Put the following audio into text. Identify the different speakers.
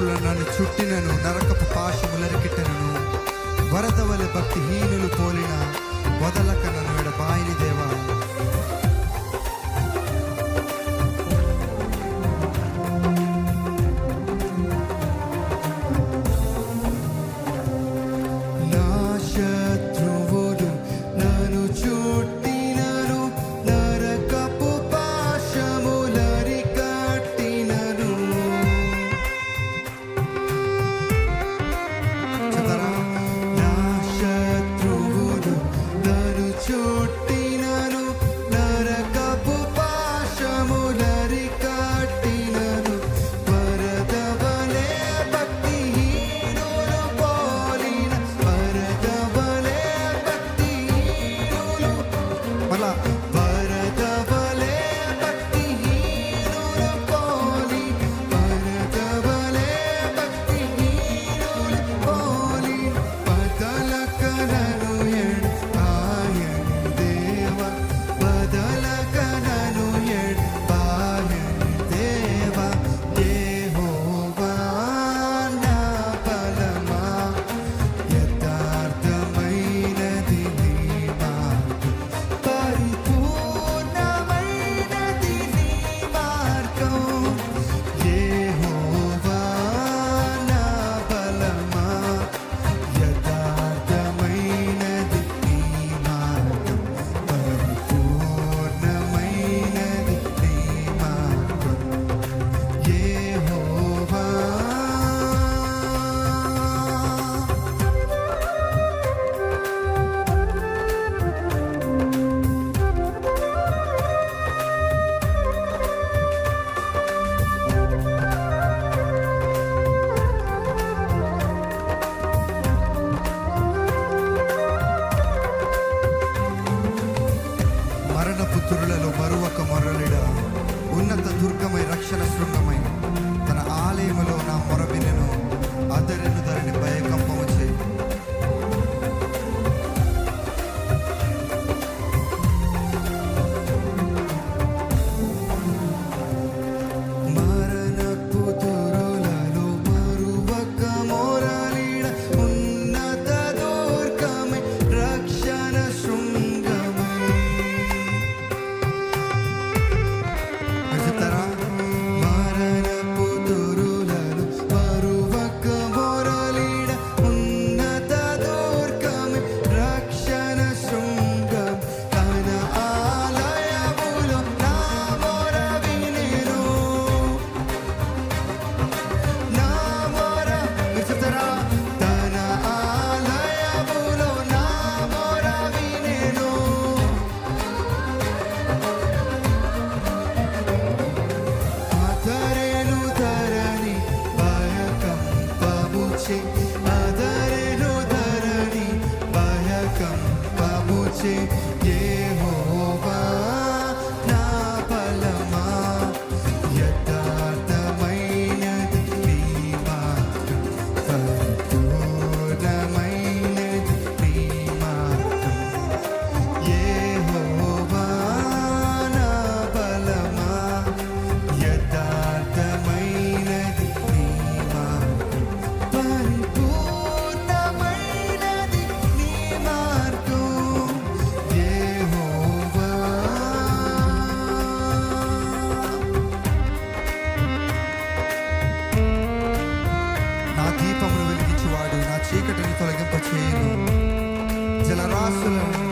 Speaker 1: శత్రువులు నన్ను చుట్టినను నరకపు పాశములరికిట్టనను వరద వలె భక్తిహీనులు పోలిన వదలక నన్ను ఎడబాయినిదే దీపమును వెలిగించువాడు. నా చీకటిని తొలగింప చేయను జలరాశులను